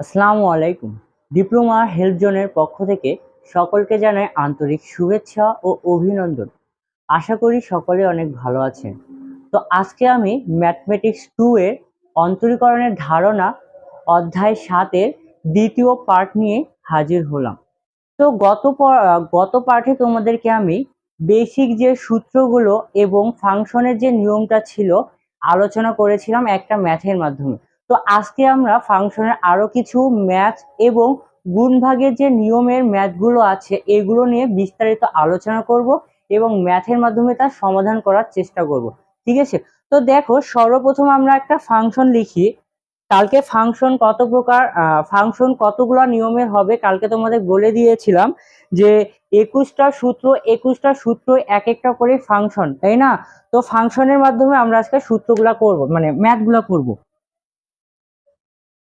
আসসালামু আলাইকুম। Diploma help জোনের পক্ষ থেকে সকলকে জানাই আন্তরিক শুভেচ্ছা ও অভিনন্দন। আশা করি সকলে অনেক ভালো আছেন। তো আজকে আমি ম্যাথমেটিক্স টু এর অন্তরীকরণের ধারণা অধ্যায় সাতের দ্বিতীয় পার্ট নিয়ে হাজির হলাম। তো গত গত পার্টে তোমাদেরকে আমি বেসিক যে সূত্রগুলো এবং ফাংশনের যে নিয়মটা ছিল আলোচনা করেছিলাম একটা ম্যাথের মাধ্যমে। তো আজকে আমরা ফাংশনের আরও কিছু ম্যাথ এবং গুণভাগের যে নিয়মের ম্যাথগুলো আছে, এগুলো নিয়ে বিস্তারিত আলোচনা করব এবং ম্যাথের মাধ্যমে তার সমাধান করার চেষ্টা করব। ঠিক আছে? তো দেখো, সর্বপ্রথম আমরা একটা ফাংশন লিখি। কালকে ফাংশন কত প্রকার ফাংশন কতগুলো নিয়মের হবে কালকে তোমাদের বলে দিয়েছিলাম যে একুশটা সূত্র একুশটা সূত্র এক একটা করে ফাংশন তাই না? তো ফাংশনের মাধ্যমে আমরা আজকে সূত্রগুলা করব মানে ম্যাথগুলা করব।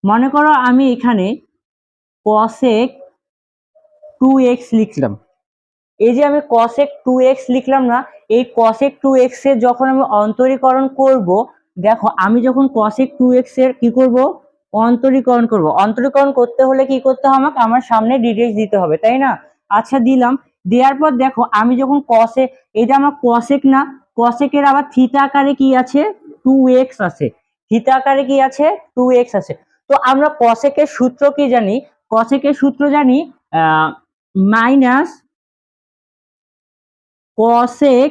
মনে করো আমি এখানে কসেক টু এক্স লিখলাম। এই যে আমি কসেক টু এক্স লিখলাম না, এই কসেক টু এক্সের যখন আমি অন্তরীকরণ করব, দেখো আমি যখন কসেক টু এক্সের কি করব? অন্তরীকরণ করব। অন্তরীকরণ করতে হলে কি করতে হবে? আমাকে আমার সামনে ডিটেলস দিতে হবে, তাই না? আচ্ছা দিলাম। দেওয়ার পর দেখো আমি যখন কসে এটা আমার কসেক না কসেকের আবার থিতা আকারে কি আছে? টু এক্স আছে। থিতা আকারে কি আছে? টু এক্স আছে। তো আমরা কসেকের সূত্র কি জানি? কসেকের সূত্র জানি মাইনাস কসেক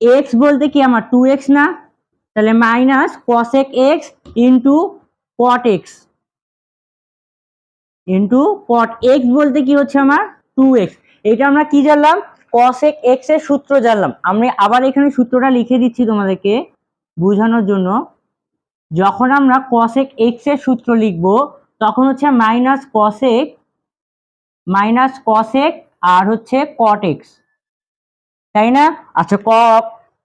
এক্স বলতে কি আমার? টু এক্স না? তাহলে minus cosec x into cot x into cot x বলতে কি হচ্ছে আমার? টু এক্স এটা আমরা কি জানলাম? কসেক এক্সের সূত্র জানলাম। আমি আবার এখানে সূত্রটা লিখে দিচ্ছি তোমাদেরকে বোঝানোর জন্য। যখন আমরা কসেক এক্সের সূত্র লিখব, তখন হচ্ছে মাইনাস কসেক মাইনাস কসেক আর হচ্ছে কট এক্স তাই না? আচ্ছা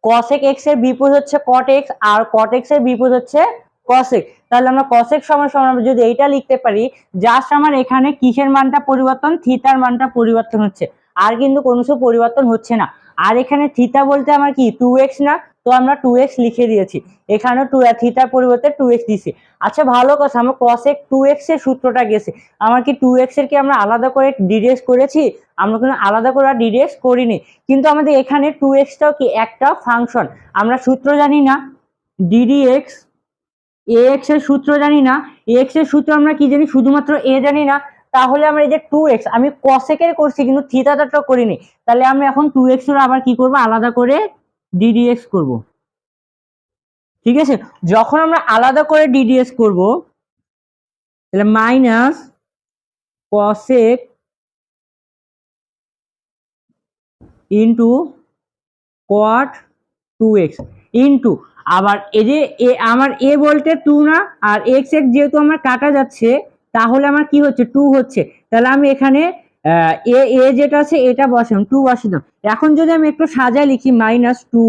কসেক এক্সের বিপদ হচ্ছে কট এক্স আর কট এক্সের বিপরীত হচ্ছে কসেক তাহলে আমরা কসেক সমান সমান আমরা যদি এইটা লিখতে পারি জাস্ট আমার এখানে কিসের মানটা পরিবর্তন? থিতার মানটা পরিবর্তন হচ্ছে। আর কিন্তু কোনো কিছু পরিবর্তন হচ্ছে না। আর এখানে থিতা বলতে আমার কি? টু এক্স না? তো আমরা টু এক্স লিখে দিয়েছি। এখানে টু থিতার পরিবর্তে টু এক্স দিছি আচ্ছা ভালো কথা, আমার কসেক টু এক্সের সূত্রটা গেছে। আমার কি টু এক্সের কি আমরা আলাদা করে ডিডেক্স করেছি? আমরা কোনো আলাদা করে ডিডেক্স করিনি। কিন্তু আমাদের এখানে টু এক্সটাও কি একটা ফাংশন আমরা সূত্র জানি না। ডিডি এক্স এ এক্সের সূত্র জানি না। এক্সের সূত্র আমরা কি জানি? শুধুমাত্র এ জানি না। তাহলে আমরা এই যে টু এক্স আমি কসেকের করছি, কিন্তু থিতাটা করিনি। তাহলে আমি এখন টু এক্সের আবার কি করব? আলাদা করে ডিডিএক্স করব। ঠিক আছে? যখন আমরা আলাদা করে ডিডিএক্স করব, তাহলে minus cosec into cot two x into আবার এই যে এ, আমার এ বলতে টু না, আর এক্স এক্স যেহেতু আমার কাটা যাচ্ছে, তাহলে আমার কি হচ্ছে? টু হচ্ছে। তাহলে আমি এখানে এ এ যেটা আছে, এটা বসালাম টু বসালাম এখন যদি আমি একটু সাজায় লিখি minus two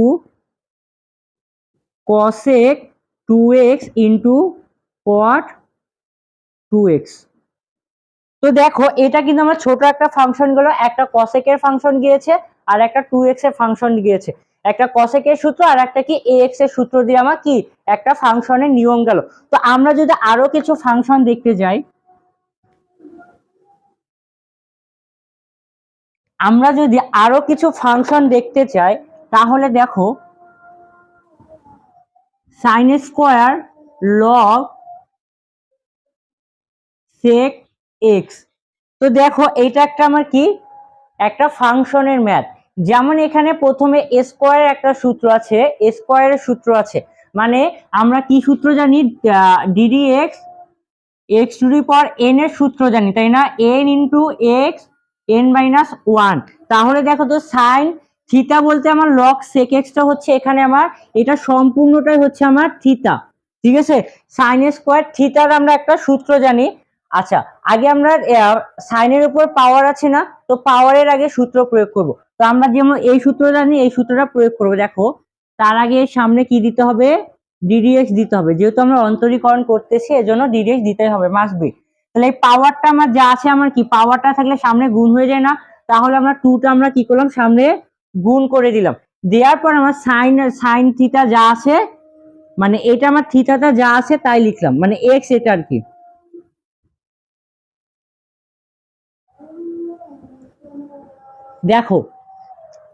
cosec two x into cot two x তো দেখো, এটা কিন্তু আমার ছোট একটা ফাংশন গেল, একটা কসেকের ফাংশন গিয়েছে, আর একটা টু এক্সের ফাংশন গিয়েছে। একটা কসেকের সূত্র, আর একটা কি এ এক্সের সূত্র দিয়ে আমার কি, একটা ফাংশনের নিয়ম গেল। তো আমরা যদি আরও কিছু ফাংশন দেখতে যাই আমরা যদি আরও কিছু ফাংশন দেখতে চাই, তাহলে দেখো sine square log sec x তো দেখো এটা একটা আমার কি? একটা ফাংশনের ম্যাথ যেমন এখানে প্রথমে স্কোয়ারের একটা সূত্র আছে স্কোয়ারের সূত্র আছে। মানে আমরা কি সূত্র জানি? D d x x to the power n এর সূত্র জানি, তাই না? N into x n minus one তাহলে দেখো তো সাইন থিতা বলতে আমার লক সেক এক্সটা হচ্ছে এখানে আমার, এটা সম্পূর্ণটাই হচ্ছে আমার থিতা ঠিক আছে? সাইন স্কোয়ার থিতার আমরা একটা সূত্র জানি। আচ্ছা আগে আমরা সাইনের উপর পাওয়ার আছে না, তো পাওয়ারের আগে সূত্র প্রয়োগ করব। তো আমরা যেমন এই সূত্র জানি, এই সূত্রটা প্রয়োগ করব। দেখো, তার আগে সামনে কি দিতে হবে? ডিডিএক্স দিতে হবে। যেহেতু আমরা অন্তরীকরণ করতেছি, এজন্য ডিডিএক্স দিতে হবে মাস্ট বি তাহলে এই পাওয়ারটা আমার যা আছে আমার কি? পাওয়ারটা থাকলে সামনে গুণ হয়ে যায় না। তাহলে আমরা টুটা আমরা কি করলাম? সামনে গুণ করে দিলাম। দেওয়ার পর আমার সাইন সাইন থিটা যা আছে মানে এটা আমার থিটাটা যা আছে তাই লিখলাম। মানে এক্স এটা আর কি। দেখো,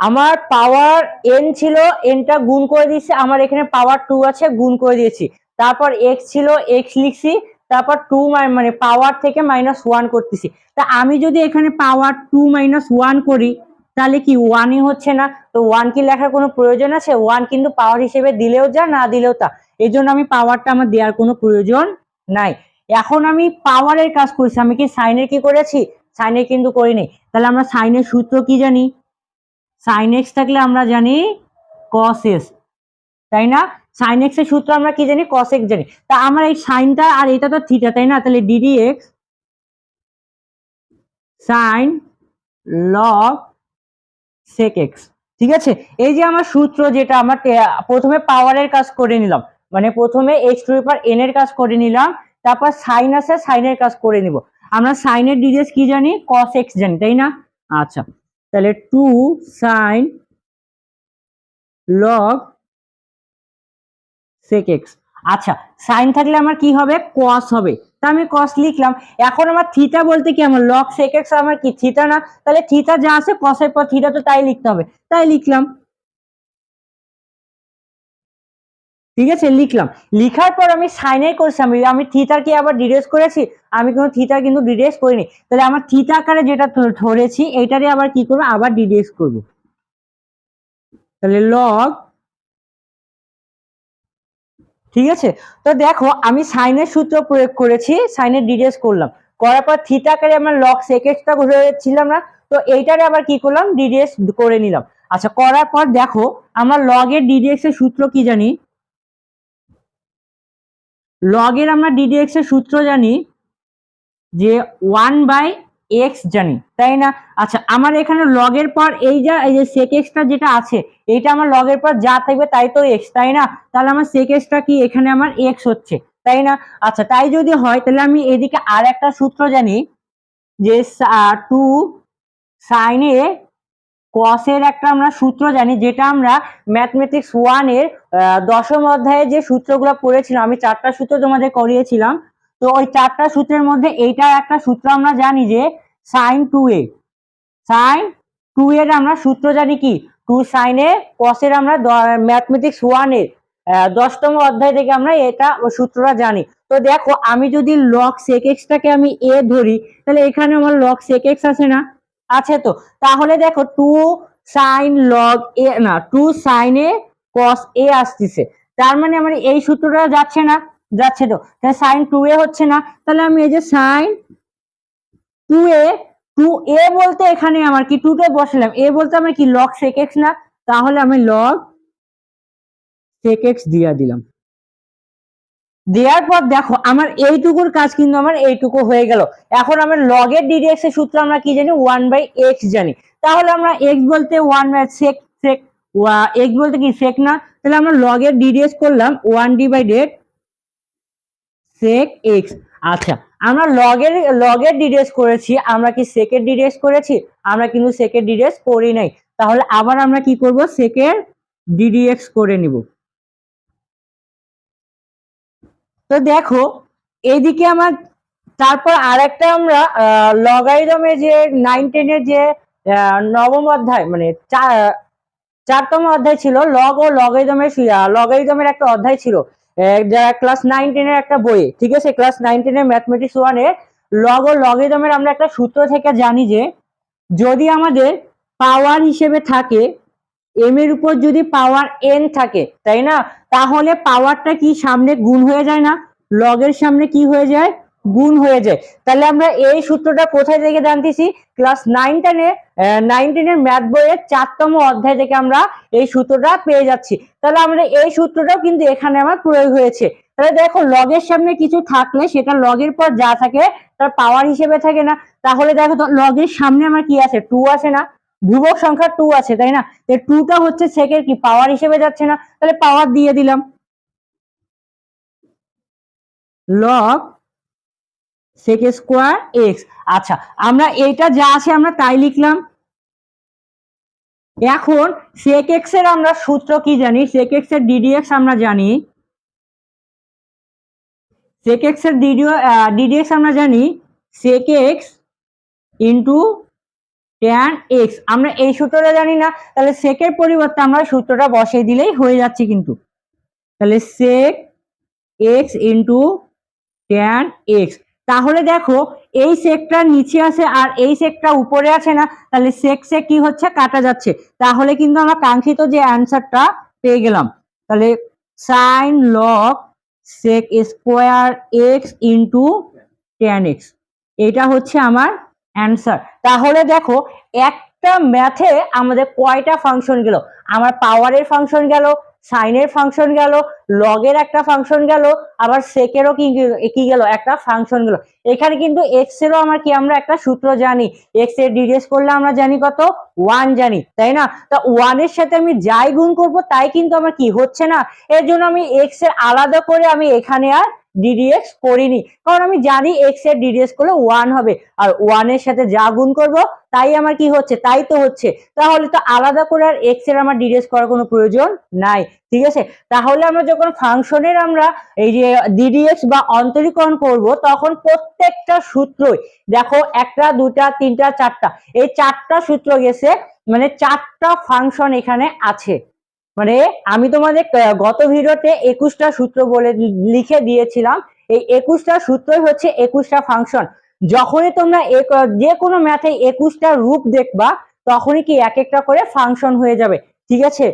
আমার পাওয়ার এন ছিল এনটা গুণ করে দিয়েছি। আমার এখানে পাওয়ার টু আছে, গুণ করে দিয়েছি। তারপর এক্স ছিল এক্স লিখছি। তারপর টু মানে পাওয়ার থেকে মাইনাস ওয়ান করতেছি। তা আমি যদি এখানে পাওয়ার টু মাইনাস ওয়ান করি, তাহলে কি ওয়ানই হচ্ছে না? তো ওয়ান কি লেখার কোনো প্রয়োজন আছে? ওয়ান কিন্তু পাওয়ার হিসেবে দিলেও যা, না দিলেও তা। এই জন্য আমি পাওয়ারটা আমার দেওয়ার কোনো প্রয়োজন নাই। এখন আমি পাওয়ারের কাজ করছি। আমি কি সাইনের কি করেছি? সাইনের কিন্তু করিনি তাহলে আমরা সাইনের সূত্র কি জানি? সাইন এক্স থাকলে আমরা জানি কস এস তাই না? সাইন এক্সের সূত্র আমরা কি জানি? কস এক্স জানি। তা আমার এই সাইনটা আর এটা তো থিটা তাই না? তাহলে d d x sine log sec x ঠিক আছে? এই যে আমার সূত্র যেটা আমার প্রথমে পাওয়ারের কাজ করে নিলাম মানে প্রথমে এক্স টু পার এন এর কাজ করে নিলাম, তারপর সাইন আছে সাইনের কাজ করে নিব। আমরা সাইনের ডিটেলস কি জানি? কস এক্স জানি, তাই না? আচ্ছা তাহলে two sine log sec x আচ্ছা সাইন থাকলে আমার কি হবে? কস হবে। তা আমি কস লিখলাম। এখন আমার থিটা বলতে কি আমার লগ সেক এক্স আমার কি থিটা না? তাহলে থিটা যা আছে কসের পর থিটা তো তাই লিখতে হবে। তাই লিখলাম। ঠিক আছে? লিখলাম। লিখার পর আমি সাইনের করছি। আমি আমি থিটার কি আবার ডিরেস করেছি। আমি কোনো থিটা কিন্তু ডিরেস করিনি। তাহলে আমার থিটা আকারে যেটা ধরেছি এইটারে আবার কি করব? আবার ডিরেস করব। তাহলে লগ ঠিক আছে? তো দেখো, আমি সাইনের সূত্র প্রয়োগ করেছি সাইনের ডিরেস করলাম। করার পর থিটা আকারে আমার লগ সেকেন্ডটা ছিলাম না, তো এইটারে আবার কি করলাম? ডিডিএস করে নিলাম। আচ্ছা করার পর দেখো, আমরা লগের ডিডিএক্স এর সূত্র কি জানি? লগের আমরা ডিডিএক্স এর সূত্র জানি যে ওয়ান বাই এক্স জানি তাই না? আচ্ছা আমার এখানে লগের পর এই যা, এই যে সেক এক্সটা যেটা আছে, এইটা আমার লগের পর যা থাকবে তাই তো এক্স তাই না? তাহলে আমার সেক এক্সটা কি? এখানে আমার এক্স হচ্ছে, তাই না? আচ্ছা তাই যদি হয়, তাহলে আমি এদিকে আর একটা সূত্র জানি, যে টু সাইনে কসের একটা আমরা সূত্র জানি, যেটা আমরা ম্যাথমেটিক্স ওয়ানের দশম অধ্যায়ে যে সূত্রগুলো পড়েছিলাম, আমি চারটা সূত্র তোমাদের করিয়েছিলাম তো ওই চারটা সূত্রের মধ্যে এইটা একটা সূত্র আমরা জানি যে sine two A sine two এর আমরা সূত্র জানি কি? টু সাইন সাইনে কসের আমরা ম্যাথমেটিক্স ওয়ানের দশতম অধ্যায় থেকে আমরা এটা সূত্রটা জানি। তো দেখো, আমি যদি লক সেক এক্সটাকে আমি এ ধরি, তাহলে এখানে আমার লক সেক এক্স আছে না? আছে তো। তাহলে দেখো টু সাইন লগ এ না টু সাইনে কস এ আসতেছে। তার মানে আমার এই সূত্রটা যাচ্ছে না। যাচ্ছে তো। তাহলে সাইন টু এ হচ্ছে না। তাহলে আমি এই যে sine two A two A বলতে এখানে আমার কি টুতে বসালাম। এ বলতে আমার কি লগ সেক এক্স না? তাহলে আমি লগ সেক এক্স দিয়া দিলাম। দেওয়ার পর দেখো, আমার এইটুকুর কাজ কিন্তু আমার এইটুকু হয়ে গেল। এখন আমার লগের ডিডিএক্স এর সূত্র আমরা কি জানি? ওয়ান বাই এক্স জানি। তাহলে আমরা এক্স বলতে one by sec sec x বলতে কি সেক না? তাহলে আমরা লগের ডিডিএক্স করলাম ওয়ান ডিভাইডেড সেক এক্স আচ্ছা আমরা লগের লগের ডিডিএক্স করেছি, আমরা কি সেকের ডিডিএক্স করেছি? আমরা কিন্তু সেকের ডিডিএক্স করি নাই। তাহলে আবার আমরা কি করব? সেকের ডিডিএক্স করে নিব। তো দেখো এইদিকে আমার, তারপর আরেকটা আমরা লগারিদমে যে নাইন টেনের যে নবম অধ্যায় মানে চারতম অধ্যায় ছিল লগ ও লগারিদমের লগারিদমের একটা অধ্যায় ছিল। যারা ক্লাস নাইন টেনের একটা বই ঠিক আছে? ক্লাস নাইন টেনের ম্যাথমেটিক্স এর লগ ও লগেদমের আমরা একটা সূত্র থেকে জানি যে, যদি আমাদের পাওয়ার হিসেবে থাকে এম এর উপর যদি পাওয়ার এন থাকে, তাই না? তাহলে পাওয়ারটা কি সামনে গুণ হয়ে যায় না? লগের সামনে কি হয়ে যায়? গুণ হয়ে যায়। তাহলে আমরা এই সূত্রটা কোথায় থেকে জানতেছি? ক্লাস নাইন টেনে নাইন টেনের ম্যাথ বইয়ের চারতম অধ্যায় থেকে আমরা এই সূত্রটা পেয়ে যাচ্ছি। তাহলে আমরা এই সূত্রটাও কিন্তু এখানে আমার প্রয়োগ হয়েছে। তাহলে দেখো লগের সামনে কিছু থাকলে সেটা লগের পর যা থাকে তার পাওয়ার হিসেবে থাকে না। তাহলে দেখো লগের সামনে আমার কি আছে? টু আছে না? ধ্রুবক সংখ্যা টু আছে, তাই না? টুটা হচ্ছে সেকের কি? পাওয়ার হিসেবে যাচ্ছে না। তাহলে পাওয়ার দিয়ে দিলাম। লগ সেক স্কোয়ার এক্স আচ্ছা আমরা এইটা যা আছে আমরা তাই লিখলাম। এখন সেক এক্সের আমরা সূত্র কি জানি? সেক এক্সের ডিডিএক্স আমরা জানি। সেক এক্সের ডিডিও ডিডিএক্স আমরা জানি sec x into tan x আমরা এই সূত্রটা জানি না, তাহলে সেকের পরিবর্তে আমরা সূত্রটা বসিয়ে দিলেই হয়ে যাচ্ছে কিন্তু। তাহলে sec x into tan x তাহলে দেখো, এই সেকটা নিচে আছে আর এই সেকটা উপরে আছে না, তাহলে সেক সেক কি হচ্ছে? কাটা যাচ্ছে। তাহলে কিন্তু আমরা কাঙ্ক্ষিত যে অ্যান্সারটা পেয়ে গেলাম। তাহলে sine log sec square x into tan x এটা হচ্ছে আমার অ্যান্সার তাহলে দেখো, একটা ম্যাথে আমাদের কয়টা ফাংশন গেল? আমার পাওয়ারের ফাংশন গেল সাইনের ফাংশন গেল লগের একটা ফাংশন গেল, আবার সেকেরও কি কি গেল, একটা ফাংশন গেল। এখানে কিন্তু এক্স এরও আমার কি, আমরা একটা সূত্র জানি। এক্সের ডিডিএস করলে আমরা জানি কত? ওয়ান জানি, তাই না? তা ওয়ানের সাথে আমি যাই গুণ করব, তাই কিন্তু আমার কি হচ্ছে না? এর জন্য আমি এক্সের আলাদা করে আমি এখানে আর ডিডিএক্স করিনি। কারণ আমি জানি এক্সের ডিডিএক্স করলে ওয়ান হবে। আর ওয়ানের সাথে যা গুণ করব, তাই আমার কি হচ্ছে? তাই তো হচ্ছে। তাহলে তো আলাদা করে আর এক্সের আমার ডিডিএক্স করার কোনো প্রয়োজন নাই। ঠিক আছে? তাহলে আমরা যখন ফাংশনের আমরা এই যে ডিডিএক্স বা অন্তরীকরণ করব, তখন প্রত্যেকটা সূত্রই, দেখো একটা, দুটা, তিনটা, চারটা, এই চারটা সূত্র গেছে মানে চারটা ফাংশন এখানে আছে। মানে আমি তোমাদের গত ভিডিওতে একুশটা সূত্র বলে লিখে দিয়েছিলাম। এই একুশটা সূত্রই হচ্ছে একুশটা ফাংশন যখনই তোমরা যে কোনো ম্যাথে একুশটা রূপ দেখবা, তখনই কি এক একটা করে ফাংশন হয়ে যাবে। ঠিক আছে?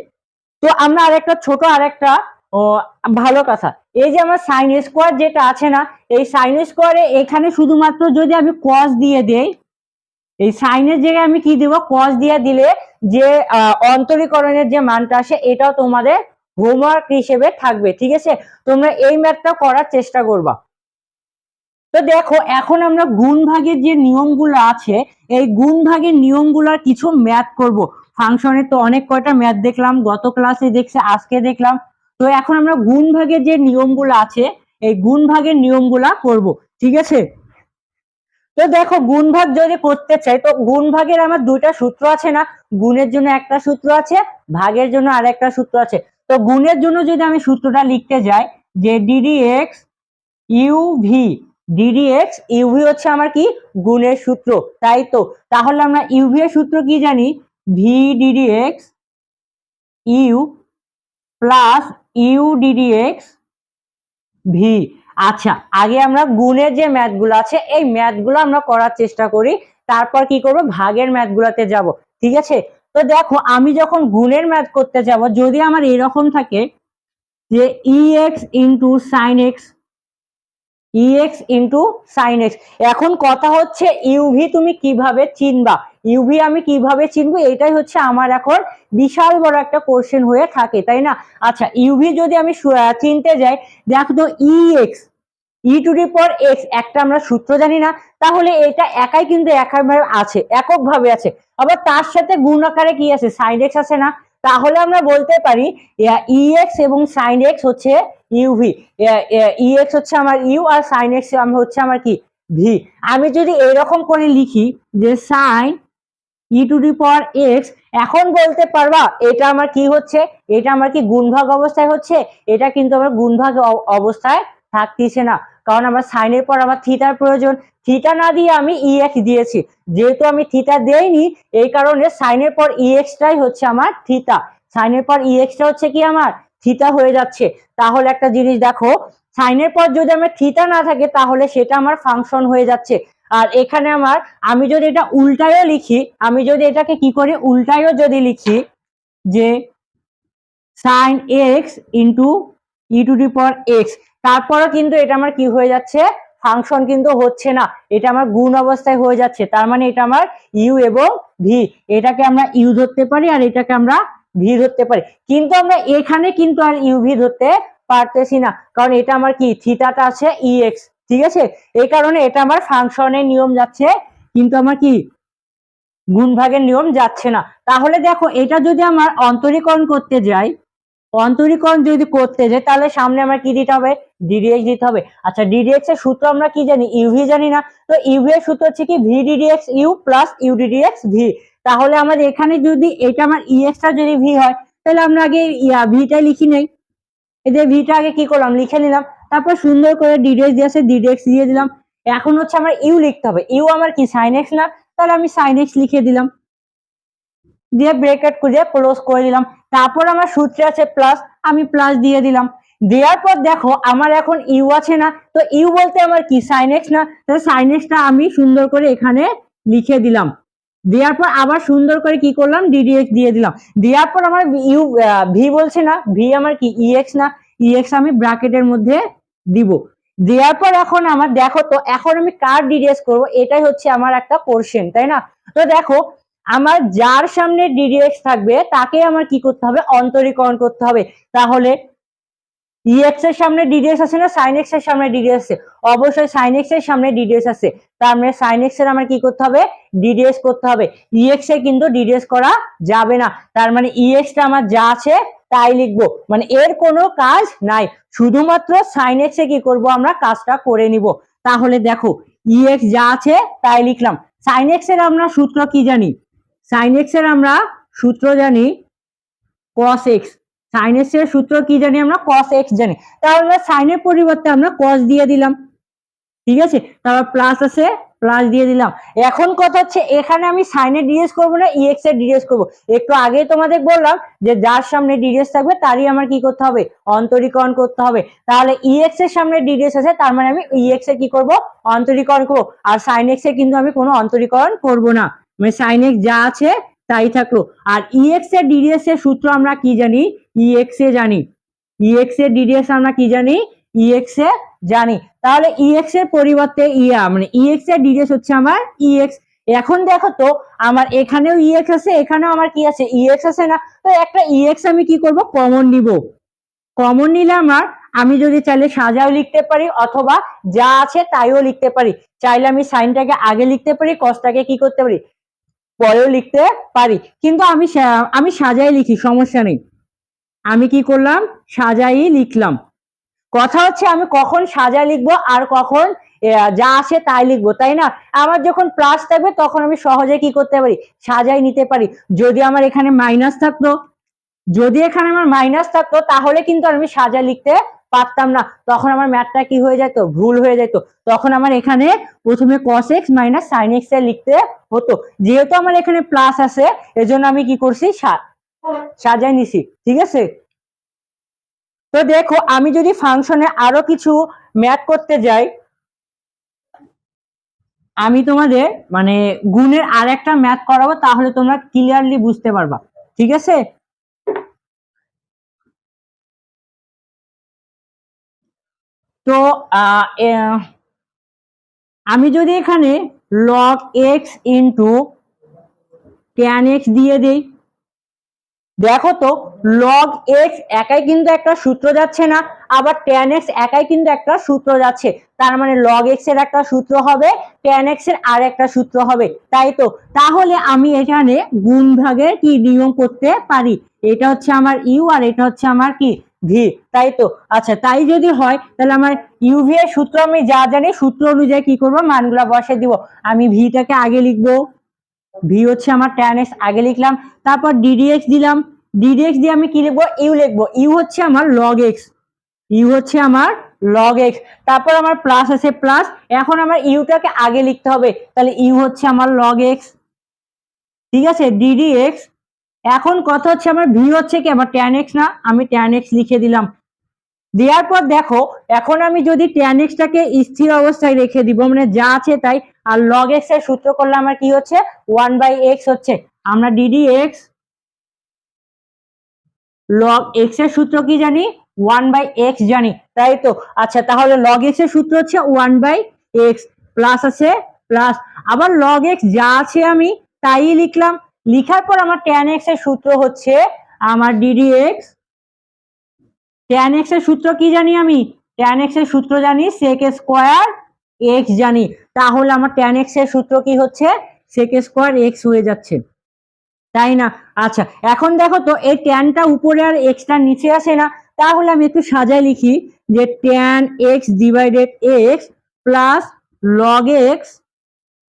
তো আমরা আরেকটা ছোট আরেকটা ভালো কথা। এই যে আমার সাইন স্কোয়ার যেটা আছে না, এই সাইন স্কোয়ারে এখানে শুধুমাত্র যদি আমি কস দিয়ে দেই এই সাইনের জায়গায় আমি কি দিব? কস দিয়ে দিলে যে অন্তরীকরণের যে মানটা আসে, এটাও তোমাদের হোমওয়ার্ক হিসেবে থাকবে, ঠিক আছে? তোমরা এই ম্যাথটা করার চেষ্টা করবা। তো দেখো, এখন আমরা গুণ ভাগের যে নিয়মগুলো আছে, এই গুণ ভাগের নিয়মগুলোর কিছু ম্যাথ করব। ফাংশনের তো অনেক কয়টা ম্যাথ দেখলাম, গত ক্লাসে দেখছে, আজকে দেখলাম। তো এখন আমরা গুণ ভাগের যে নিয়মগুলো আছে, এই গুণ ভাগের নিয়মগুলা করব, ঠিক আছে? তো দেখো গুণ ভাগ যদি করতে চাই, তো গুণ ভাগের আমার দুইটা সূত্র আছে না? গুণের জন্য একটা সূত্র আছে, ভাগের জন্য আরেকটা সূত্র আছে। তো গুণের জন্য যদি আমি সূত্রটা লিখতে যাই, যে d d x u v d d x u v হচ্ছে আমার কি? গুণের সূত্র, তাই তো? তাহলে আমরা ইউভি এর সূত্র কি জানি? V d d x u plus u d d x v আচ্ছা আগে আমরা গুণের যে ম্যাথগুলো আছে, এই ম্যাথগুলো আমরা করার চেষ্টা করি। তারপর কি করব? ভাগের ম্যাথগুলোতে যাব, ঠিক আছে? তো দেখো, আমি যখন গুণের ম্যাথ করতে যাব, যদি আমার এরকম থাকে যে e x into sine x e x into sine x এখন কথা হচ্ছে ইউভি তুমি কীভাবে চিনবা? ইউভি আমি কীভাবে চিনবো? এটাই হচ্ছে আমার এখন বিশাল বড় একটা কোশ্চেন হয়ে থাকে, তাই না? আচ্ছা ইউভি যদি আমি চিনতে যাই, দেখো তো ইএক্স ই টু দি পর এক্স একটা আমরা সূত্র জানি না, তাহলে এটা একাই কিন্তু একভাবে আছে, এককভাবে আছে। আবার তার সাথে গুণ আকারে কি আছে? সাইন এক্স আছে না? তাহলে আমরা বলতে পারি ইএক্স এবং সাইন এক্স হচ্ছে ইউভি ইএক্স হচ্ছে আমার ইউ আর সাইন এক্স হচ্ছে আমার কি? ভি আমি যদি এরকম করে লিখি যে sine e to the power x এখন বলতে পারবা এটা আমার কি হচ্ছে? এটা আমার কি গুণভাগ অবস্থায় হচ্ছে? এটা কিন্তু আমার গুণভাগ অবস্থায় থাকতেছে না। কারণ আমার সাইনের পর আমার থিটার প্রয়োজন। থিটা না দিয়ে আমি ইএক্স দিয়েছি। যেহেতু আমি থিটা দেইনি, এই কারণে সাইনের পর ই ইএক্সটাই হচ্ছে আমার থিটা সাইনের পর ই ইএক্সটা হচ্ছে কি আমার? থিটা হয়ে যাচ্ছে। তাহলে একটা জিনিস দেখো সাইনের পর যদি আমার থিটা না থাকে, তাহলে সেটা আমার ফাংশন হয়ে যাচ্ছে। আর এখানে আমার, আমি যদি এটা উল্টায়ও লিখি, আমি যদি এটাকে কি করি, উল্টায়ও যদি লিখি যে sine x into e to the পর এক্স তারপরও কিন্তু এটা আমার কি হয়ে যাচ্ছে? ফাংশন কিন্তু হচ্ছে না। এটা আমার গুণ অবস্থায় হয়ে যাচ্ছে। তার মানে এটা আমার ইউ এবং ভি এটাকে আমরা ইউ ধরতে পারি আর এটাকে আমরা ভি ধরতে পারি। কিন্তু আমরা এখানে কিন্তু আর ইউ ভি ধরতে পারতেছি না। কারণ এটা আমার কি? থিটাটা আছে ই এক্স ঠিক আছে? এই কারণে এটা আমার ফাংশনের নিয়ম যাচ্ছে, কিন্তু আমার কি? গুণ ভাগের নিয়ম যাচ্ছে না। তাহলে দেখো, এটা যদি আমার অন্তরীকরণ করতে যাই, অন্তরীকরণ যদি করতে যাই, তাহলে সামনে আমার কি দিতে হবে? ডিডিএক্স দিতে হবে। আচ্ছা ডিডিএক্স এর সূত্র আমরা কি জানি? ইউভি জানি না। তো ইউভি এর সূত্র হচ্ছে কি? V d d x u plus u d d x v তাহলে আমাদের এখানে যদি এটা আমার ইএক্স টা যদি ভি হয়, তাহলে আমরা আগে ভিটাই লিখি নেই। যে ভিটা আগে কি করলাম? লিখে নিলাম। তারপর সুন্দর করে ডিডিএক্স দিয়ে আছে ডিডিএক্স দিয়ে দিলাম। এখন হচ্ছে আমার ইউ লিখতে হবে। ইউ আমার কি? সাইন এক্স না? তাহলে আমি সাইন এক্স লিখে দিলাম। দিয়ে ব্রেকেট করে ক্লোজ করে দিলাম। তারপর আমার সূত্রে আছে প্লাস আমি প্লাস দিয়ে দিলাম। দেওয়ার পর দেখো, আমার এখন ইউ আছে না। তো ইউ বলতে আমার কি? সাইন এক্স না? তো সাইন এক্সটা আমি সুন্দর করে এখানে লিখে দিলাম। দেওয়ার পর আবার সুন্দর করে কি করলাম? ডিডিএক্স দিয়ে দিলাম। দেওয়ার পর আমার ইউ ভি বলছে না। ভি আমার কি? ইএক্স না? ইএক্স আমি ব্র্যাকেটের মধ্যে দিব। দেওয়ার পর এখন আমার, দেখো তো, এখন আমি কার ডিডিএস করব? এটাই হচ্ছে আমার একটা কোশ্চেন তাই না? তো দেখো, আমার যার সামনে ডিডিএক্স থাকবে, তাকে আমার কি করতে হবে? অন্তরীকরণ করতে হবে। তাহলে ইএক্স এর সামনে ডিডিএস আছে না? সাইন এক্সের সামনে ডিডিএস আছে। অবশ্যই সাইন এক্সের সামনে ডিডিএস আছে। তার মানে সাইন এক্সের আমার কি করতে হবে? ডিডিএস করতে হবে। ইএক্স এ কিন্তু ডিডিএস করা যাবে না। তার মানে ইএক্স টা আমার যা আছে তাই লিখব। মানে এর কোনো কাজ নাই। শুধুমাত্র সাইন এক্স কি করব আমরা, কাজটা করে নিব। তাহলে দেখো ইএক্স যা আছে তাই লিখলাম। সাইন এক্সের আমরা সূত্র কি জানি? সাইন এক্সের আমরা সূত্র জানি কস x সাইন এক্সের সূত্র কি জানি আমরা? কস এক্স জানি। তাহলে সাইনের পরিবর্তে আমরা cos দিয়ে দিলাম। ঠিক আছে? তারপর প্লাস আছে প্লাস দিয়ে দিলাম। এখন কথা হচ্ছে, এখানে আমি সাইনের ডিরেস করব না ইএক্স এর ডিরেস করব। একটু আগেই তোমাদের বললাম যে, যার সামনে ডিরেস থাকবে, তারই আমার কি করতে হবে? অন্তরীকরণ করতে হবে। তাহলে ইএক্স এর সামনে ডিরেস আছে, তার মানে আমি ইএক্স এর কি করব? অন্তরীকরণ করব। আর সাইন এক্সের কিন্তু আমি কোনো অন্তরীকরণ করব না। মানে সাইন এক্স যা আছে, তাই থাকল। আর ইএক্স এর ডিডিএস এর সূত্র আমরা কি জানি? ইএক্স এ জানি। ইএক্স এর ডিডিএস আমরা কি জানি? ইএক্স এ জানি। তাহলে ইএক্স এর পরিবর্তে ইয়া মানে ইএক্স এর ডিডিএস হচ্ছে আমার ইএক্স এখন দেখো তো, আমার এখানেও ইএক্স আছে, এখানেও আমার কি আছে? ইএক্স আছে না? তো একটা ইএক্স আমি কি করব? কমন নিব। কমন নিলে আমার, আমি যদি চাইলে সাজাও লিখতে পারি, অথবা যা আছে তাইও লিখতে পারি। চাইলে আমি সাইনটাকে আগে লিখতে পারি কসটাকে কি করতে পারি? পরেও লিখতে পারি। কিন্তু আমি আমি সাজাই লিখি, সমস্যা নেই। আমি কি করলাম? সাজাই লিখলাম। কথা হচ্ছে আমি কখন সাজা লিখব আর কখন যা আসে তাই লিখব, তাই না? আমার যখন প্লাস থাকবে তখন আমি সহজে কি করতে পারি? সাজাই নিতে পারি। যদি আমার এখানে মাইনাস থাকতো, যদি এখানে আমার মাইনাস থাকতো, তাহলে কিন্তু আমি সাজা লিখতে পারতাম না। তখন আমার ম্যাথটা কি হয়ে যেত? ভুল হয়ে যেত। তখন আমার এখানে প্রথমে cos x minus sin x এ লিখতে হতো। যেহেতু আমার এখানে প্লাস আছে, এজন্য আমি কি করছি? সাজাই নিছি। ঠিক আছে? তো দেখো, আমি যদি ফাংশনে আরও কিছু ম্যাথ করতে যাই, আমি তোমাদের মানে গুণের আর একটা ম্যাথ করাবো, তাহলে তোমরা ক্লিয়ারলি বুঝতে পারবা। ঠিক আছে? তো আমি যদি এখানে log x into tan x দিয়ে দেই দেখো তো লগ এক্স একাই কিন্তু একটা সূত্র যাচ্ছে না, আবার ট্যান এক্স একাই কিন্তু একটা সূত্র যাচ্ছে। তার মানে লগ এক্সের একটা সূত্র হবে ট্যান এক্সের আর একটা সূত্র হবে, তাই তো? তাহলে আমি এখানে গুণ ভাগের কি নিয়ম করতে পারি? এটা হচ্ছে আমার ইউ আর এটা হচ্ছে আমার কি? ভি তাই তো? আচ্ছা তাই যদি হয়, তাহলে আমার ইউভি এর সূত্র আমি যা জানি সূত্র অনুযায়ী কি করব? মানগুলা বসে দিব। আমি ভিটাকে আগে লিখব। ভি হচ্ছে আমার ট্যান এক্স আগে লিখলাম, তারপর ডিডিএক্স দিলাম। ডিডিএক্স দিয়ে আমি কি লিখব? ইউ লিখব। ইউ হচ্ছে আমার লগ এক্স ইউ হচ্ছে আমার লগ এক্স তারপর আমার প্লাস আছে প্লাস এখন আমার ইউটাকে আগে লিখতে হবে। তাহলে ইউ হচ্ছে আমার লগ এক্স ঠিক আছে? ডিডি এক্স এখন কথা হচ্ছে আমার ভি হচ্ছে কি? আমার ট্যান এক্স না। আমি ট্যান এক্স লিখে দিলাম। দেওয়ার পর দেখো, এখন আমি যদি ট্যান এক্সটাকে স্থির অবস্থায় রেখে দিব মানে যা আছে তাই, আর লগ এক্সের সূত্র করলে আমার কি হচ্ছে? ওয়ান বাই এক্স হচ্ছে। আমরা ডিডি এক্স লগ এক্সের সূত্র কি জানি? ওয়ান বাই এক্স জানি, তাই তো? আচ্ছা তাহলে লগ এক্সের সূত্র হচ্ছে ওয়ান বাই এক্স প্লাস আছে প্লাস আবার লগ এক্স যা আছে আমি তাই লিখলাম। লিখার পর আমার ট্যান এক্সের সূত্র হচ্ছে আমার ডিডি এক্স ট্যান এক্সের সূত্র কি জানি আমি? ট্যান এক্সের সূত্র জানি সেক স্কোয়ার এক্স জানি। তাহলে আমার ট্যান এক্সের সূত্র কি হচ্ছে? সেক স্কোয়ার এক্স হয়ে যাচ্ছে। তাই না? আচ্ছা এখন দেখো তো, এই ট্যানটা উপরে আর এক্সটা নিচে আসে না। তাহলে আমি একটু সাজায় লিখি যে tan x divided x plus log x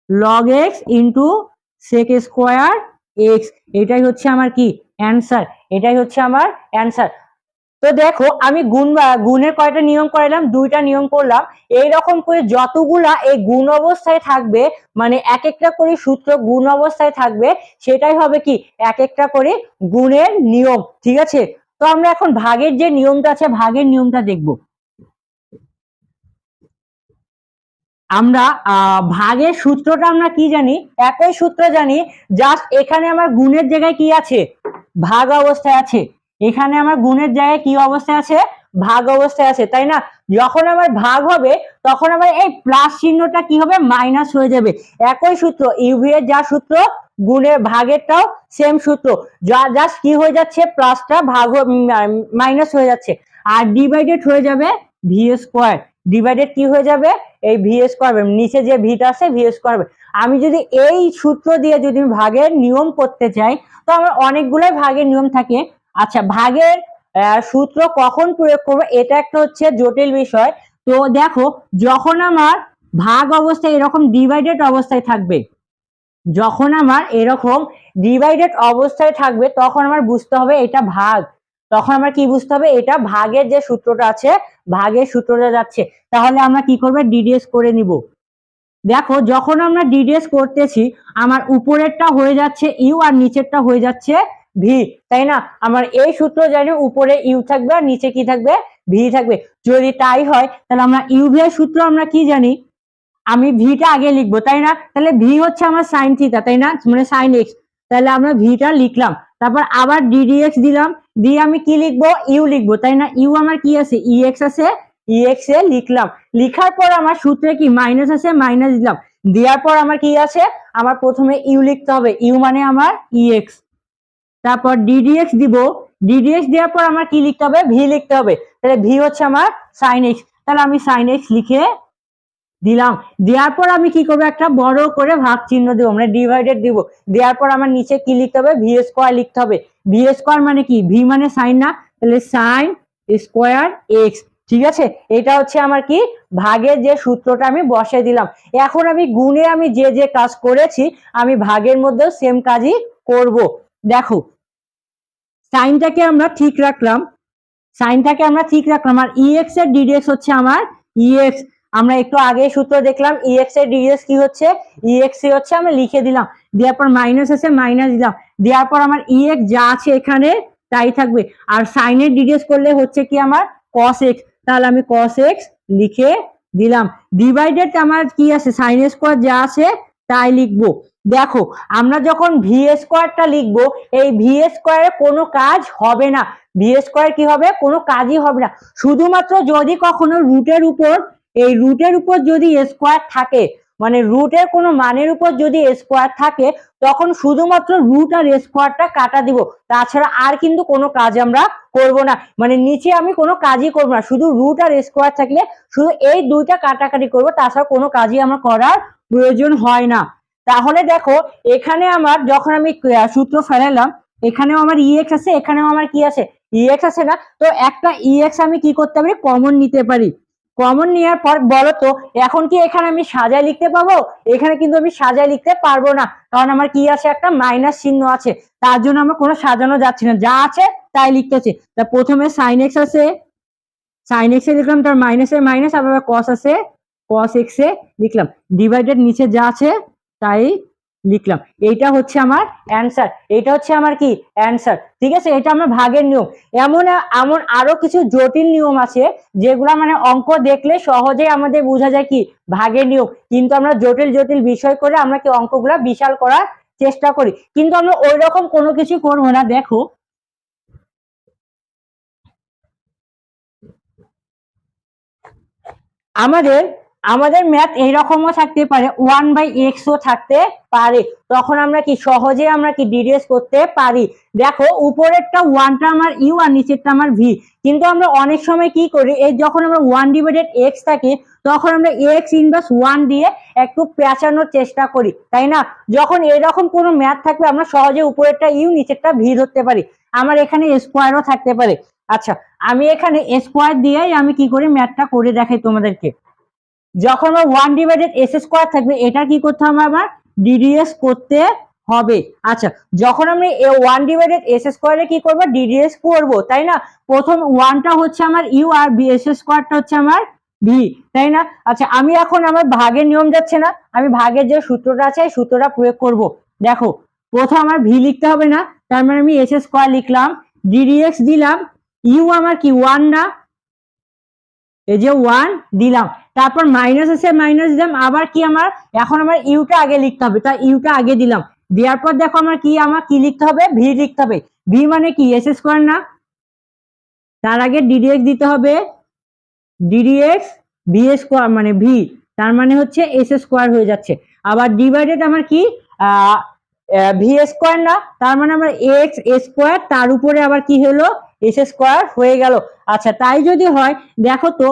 log x into sec square x এটাই হচ্ছে আমার কি? অ্যান্সার এটাই হচ্ছে আমার অ্যান্সার তো দেখো, আমি গুণ গুণের কয়টা নিয়ম করাইলাম? দুইটা নিয়ম করলাম। এই রকম করে যতগুলা এই গুণ অবস্থায় থাকবে মানে এক একটা করে সূত্র গুণ অবস্থায় থাকবে, সেটাই হবে কি? এক একটা করে গুণের নিয়ম, ঠিক আছে? তো আমরা এখন ভাগের যে নিয়মটা আছে, ভাগের নিয়মটা দেখব। আমরা ভাগের সূত্রটা আমরা কি জানি? একই সূত্র জানি জাস্ট এখানে আমার গুণের জায়গায় কি আছে? ভাগ অবস্থায় আছে। এখানে আমার গুণের জায়গায় কি অবস্থায় আছে? ভাগ অবস্থায় আছে, তাই না? যখন আমার ভাগ হবে, তখন আমার এই প্লাস চিহ্নটা কি হবে? মাইনাস হয়ে যাবে। একই সূত্র ইউভি এর যা সূত্র, গুণের ভাগেরটাও সেম সূত্র। যা জাস্ট কি হয়ে যাচ্ছে? প্লাসটা ভাগ মাইনাস হয়ে যাচ্ছে। আর ডিভাইডেড হয়ে যাবে ভি স্কোয়ার ডিভাইডেড কি হয়ে যাবে? এই ভি স্কোয়ার নিচে যে ভিটা আছে ভি স্কোয়ার আমি যদি এই সূত্র দিয়ে যদি ভাগের নিয়ম করতে চাই, তো আমার অনেকগুলোই ভাগের নিয়ম থাকে। আচ্ছা ভাগের সূত্র কখন প্রয়োগ করব? এটা একটা হচ্ছে জটিল বিষয়। তো দেখো, যখন আমার ভাগ অবস্থায় এরকম ডিভাইডেড অবস্থায় থাকবে, যখন আমার এরকম ডিভাইডেড অবস্থায় থাকবে, তখন আমার বুঝতে হবে এটা ভাগ। তখন আমার কি বুঝতে হবে? এটা ভাগের যে সূত্রটা আছে, ভাগের সূত্রটা যাচ্ছে। তাহলে আমরা কি করব? ডিডিএস করে নিব। দেখো, যখন আমরা ডিডিএস করতেছি, আমার উপরেরটা হয়ে যাচ্ছে ইউ আর নিচেরটা হয়ে যাচ্ছে ভি, তাই না? আমার এই সূত্র জানি উপরে ইউ থাকবে আর নিচে কি থাকবে? ভি থাকবে। যদি তাই হয়, তাহলে আমরা ইউ ভি সূত্র আমরা কি জানি? আমি ভিটা আগে লিখব, তাই না? তাহলে ভি হচ্ছে আমার সাইন থিটা তাই না? মানে সাইন এক্স তাহলে আমরা ভিটা লিখলাম। তারপর আবার ডিডিএক্স দিলাম। দিয়ে আমি কি লিখব? ইউ লিখব, তাই না? ইউ আমার কি আছে? ইএক্স আছে। ইএক্স এ লিখলাম। লিখার পর আমার সূত্রে কি মাইনাস আছে? মাইনাস দিলাম। দেওয়ার পর আমার কি আছে? আমার প্রথমে ইউ লিখতে হবে। ইউ মানে আমার ইএক্স তারপর ডিডিএক্স দিব। ডিডিএক্স দেওয়ার পর আমার কি লিখতে হবে? ভি লিখতে হবে। তাহলে ভি হচ্ছে আমার সাইন এক্স তাহলে আমি সাইন এক্স লিখে দিলাম। দেওয়ার পর আমি কি করব? একটা বড় করে ভাগ চিহ্ন দেবো। মানে ডিভাইডেড দিব। দেওয়ার পর আমার নিচে কি লিখতে হবে? ভি স্কোয়ার লিখতে হবে। ভি স্কোয়ার মানে কি? ভি মানে সাইন না। তাহলে সাইন স্কোয়ার এক্স ঠিক আছে? এটা হচ্ছে আমার কি? ভাগের যে সূত্রটা আমি বসে দিলাম। এখন আমি গুণে আমি যে যে কাজ করেছি, আমি ভাগের মধ্যেও সেম কাজই করব। দেখো সাইনটাকে আমরা ঠিক রাখলাম সাইনটাকে আমরা ঠিক রাখলাম, আর ইএক্স এর ডিডিএক্স হচ্ছে আমার ইএক্স আমরা একটু আগে সূত্র দেখলাম ইএক্স এর ডিডিএক্স কি হচ্ছে? ইএক্স হচ্ছে আমরা লিখে দিলাম, দেওয়ার পর মাইনাস আছে মাইনাস দিলাম, দেওয়ার পর আমার ইএক্স যা আছে এখানে তাই থাকবে। আর সাইনের ডিডিএক্স করলে হচ্ছে কি আমার কস এক্স তাহলে আমি কস এক্স লিখে দিলাম। ডিভাইডেড আমার কি আছে? সাইন স্কোয়ার যা আছে তাই লিখব। দেখো, আমরা যখন ভি স্কোয়ারটা লিখব, এই ভি স্কোয়ারে কোনো কাজ হবে না। ভি স্কোয়ার কি হবে? কোনো কাজই হবে না। শুধুমাত্র যদি কখনো রুটের উপর, এই রুটের উপর যদি স্কোয়ার থাকে মানে রুটের কোনো মানের উপর যদি স্কোয়ার থাকে, তখন শুধুমাত্র রুট আর স্কোয়ারটা কাটা দিব। তাছাড়া আর কিন্তু কোনো কাজ আমরা করব না। মানে নিচে আমি কোনো কাজই করব না। শুধু রুট আর স্কোয়ার থাকলে শুধু এই দুইটা কাটাকাটি করব। তাছাড়া কোনো কাজই আমার করার প্রয়োজন হয় না। তাহলে দেখো, এখানে আমার যখন আমি সূত্র ফেলালাম, এখানেও আমার ইএক্স আছে, এখানেও আমার কি আছে? ইএক্স আছে না? তো একটা ইএক্স আমি কি করতে পারি? কমন নিতে পারি। কমন নেওয়ার পর বলো তো এখন কি এখানে আমি সাজায় লিখতে পাবো? এখানে কিন্তু আমি সাজায় লিখতে পারব না। কারণ আমার কি আছে? একটা মাইনাস চিহ্ন আছে। তার জন্য আমার কোনো সাজানো যাচ্ছে না। যা আছে, তাই লিখতেছে তা প্রথমে সাইন এক্স আছে সাইন এক্স এ লিখলাম, তার মাইনাসে মাইনাস আবার কস আছে কস এক্স এ লিখলাম। ডিভাইডেড নিচে যা আছে তাই লিখলাম। এইটা হচ্ছে আমার অ্যান্সার এটা হচ্ছে আমার কি? অ্যান্সার ঠিক আছে? এটা আমার ভাগের নিয়ম। এমন এমন আরও কিছু জটিল নিয়ম আছে যেগুলা মানে অঙ্ক দেখলে সহজেই আমাদের বোঝা যায় কি? ভাগের নিয়ম। কিন্তু আমরা জটিল জটিল বিষয় করে আমরা কি অঙ্কগুলা বিশাল করার চেষ্টা করি। কিন্তু আমরা ওই রকম কোনো কিছু করব না, দেখো। আমাদের আমাদের ম্যাথ এইরকমও থাকতে পারে ওয়ান বাই এক্সও থাকতে পারে। তখন আমরা কি সহজে আমরা কি ডিডিএস করতে পারি? দেখো, উপরেরটা ওয়ানটা আমার ইউ আর নিচেরটা আমার ভি কিন্তু আমরা অনেক সময় কি করি, এই যখন আমরা ওয়ান ডিভাইডেড এক্স থাকে, তখন আমরা এক্স ইনভার্স ওয়ান দিয়ে একটু পেঁচানোর চেষ্টা করি, তাই না? যখন এরকম কোনো ম্যাথ থাকবে, আমরা সহজে উপরেরটা ইউ নিচেরটা ভি ধরতে পারি। আমার এখানে স্কোয়ারও থাকতে পারে। আচ্ছা আমি এখানে স্কোয়ার দিয়েই আমি কি করি ম্যাথটা করে দেখাই তোমাদেরকে। যখন আমার ওয়ান ডিভাইডেড এস স্কোয়ার থাকবে, এটা কি করতে হবে আমার ডিডিএস করতে হবে। আচ্ছা যখন আমি ওয়ান ডিভাইডেড এস স্কোয়ারে কি করব? ডিডিএস করব, তাই না? প্রথম ওয়ানটা হচ্ছে আমার ইউ আর বি এস স্কোয়ারটা হচ্ছে আমার ভি তাই না? আচ্ছা আমি এখন আমার ভাগের নিয়ম যাচ্ছে না। আমি ভাগের যে সূত্রটা আছে সূত্রটা প্রয়োগ করব। দেখো, প্রথম আমার ভি লিখতে হবে না, তার মানে আমি এস স্কোয়ার লিখলাম ডিডিএক্স দিলাম ইউ আমার কি ওয়ান না? এই যে ওয়ান দিলাম। তারপর মাইনাস আছে মাইনাস দিলাম। আবার কি আমার? এখন আমার ইউটা আগে লিখতে হবে। তাই ইউটা আগে দিলাম। দেওয়ার পর দেখো আমার কি আমার কি লিখতে হবে? ভি লিখতে হবে। ভি মানে কি? এস স্কোয়ার না? তার আগে ডিডিএক্স দিতে হবে। D d x v square মানে ভি তার মানে হচ্ছে এস স্কোয়ার হয়ে যাচ্ছে। আবার ডিভাইডেড আমার কি? ভি স্কোয়ার না? তার মানে আমার এক্স স্কোয়ার তার উপরে আবার কি হলো? এস স্কোয়ার হয়ে গেল। আচ্ছা তাই যদি হয়, দেখো তো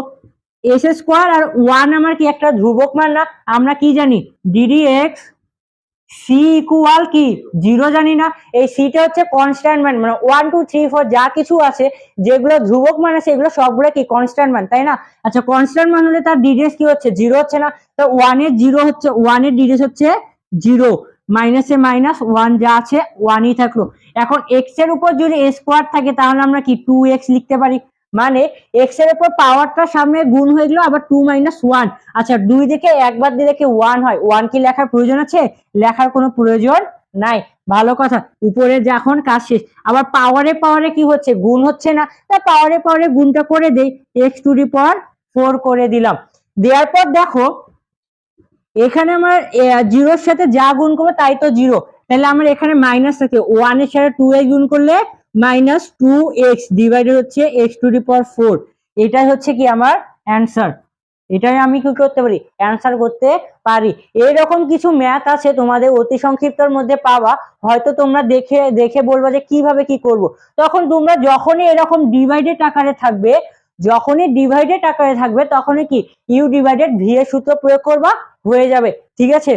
এস স্কোয়ার আর ওয়ান আমার কি একটা ধ্রুবক মান না? আমরা কি জানি? D d x c equal কি? জিরো জানি না। এই সিটা হচ্ছে কনস্ট্যান্ট মান। মানে ওয়ান টু থ্রি ফোর যা কিছু আছে, যেগুলো ধ্রুবক মান আছে, এগুলো সবগুলো কি? কনস্ট্যান্ট মান, তাই না? আচ্ছা কনস্ট্যান্ট মান হলে তার ডিডিএস কি হচ্ছে? জিরো হচ্ছে না। তো ওয়ানের জিরো হচ্ছে ওয়ানের ডিডিএস হচ্ছে জিরো মাইনাসে মাইনাস ওয়ান যা আছে ওয়ানই থাকল। এখন এক্সের উপর যদি স্কোয়ার থাকে, তাহলে আমরা কি? টু এক্স লিখতে পারি। মানে এক্সের উপর পাওয়ারটা সামনে গুণ হয়ে গেলো আবার টু মাইনাস ওয়ান আচ্ছা দুই দিকে একবার দিলে কি ওয়ান হয়? ওয়ান কি লেখার প্রয়োজন আছে? লেখার কোনো প্রয়োজন নাই। ভালো কথা, উপরে যখন কাজ শেষ, আবার পাওয়ারে পাওয়ারে কি হচ্ছে? গুণ হচ্ছে না। তা পাওয়ারে পাওয়ারে গুণটা করে দেই। X to the power four করে দিলাম। দেওয়ার পর দেখো, এখানে আমার জিরোর সাথে যা গুণ করব তাই তো জিরো তাহলে আমার এখানে মাইনাস থাকে। ওয়ানের সাথে টু এ গুণ করলে মাইনাস টু এক্স ডিভাইডেড হচ্ছে x to the power four এটাই হচ্ছে কি আমার অ্যান্সার এটাই আমি কি করতে পারি? অ্যান্সার করতে পারি। এরকম কিছু ম্যাথ আছে তোমাদের অতি সংক্ষিপ্তর মধ্যে পাওয়া হয়তো তোমরা দেখে দেখে বলবা যে কীভাবে কি করব। তখন তোমরা যখনই এরকম ডিভাইডেড আকারে থাকবে, যখনই ডিভাইডেড আকারে থাকবে, তখনই কি? ইউ ডিভাইডেড ভি এর সূত্র প্রয়োগ করবা, হয়ে যাবে। ঠিক আছে?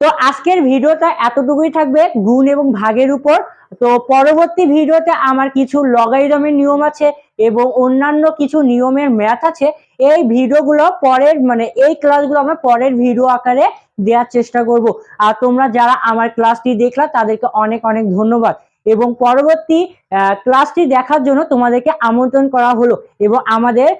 তো আজকের ভিডিওটা এতটুকুই থাকবে গুণ এবং ভাগের উপর। তো পরবর্তী ভিডিওতে আমার কিছু লগারিদমের নিয়ম আছে এবং অন্যান্য কিছু নিয়মের ম্যাথ আছে। এই ভিডিওগুলো পরের মানে এই ক্লাসগুলো আমরা পরের ভিডিও আকারে দেওয়ার চেষ্টা করব। আর তোমরা যারা আমার ক্লাসটি দেখলা, তাদেরকে অনেক অনেক ধন্যবাদ। এবং পরবর্তী ক্লাসটি দেখার জন্য তোমাদেরকে আমন্ত্রণ করা হলো এবং আমাদের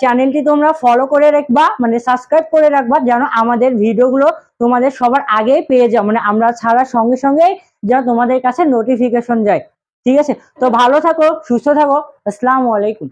চ্যানেলটি তোমরা ফলো করে রাখবা মানে সাবস্ক্রাইব করে রাখবা যেন আমাদের ভিডিওগুলো তোমাদের সবার আগেই পেয়ে যাও। মানে আমরা ছাড়ার সঙ্গে সঙ্গেই যেন তোমাদের কাছে নোটিফিকেশন যায়। ঠিক আছে? তো ভালো থাকো, সুস্থ থাকো। আসসালামু আলাইকুম।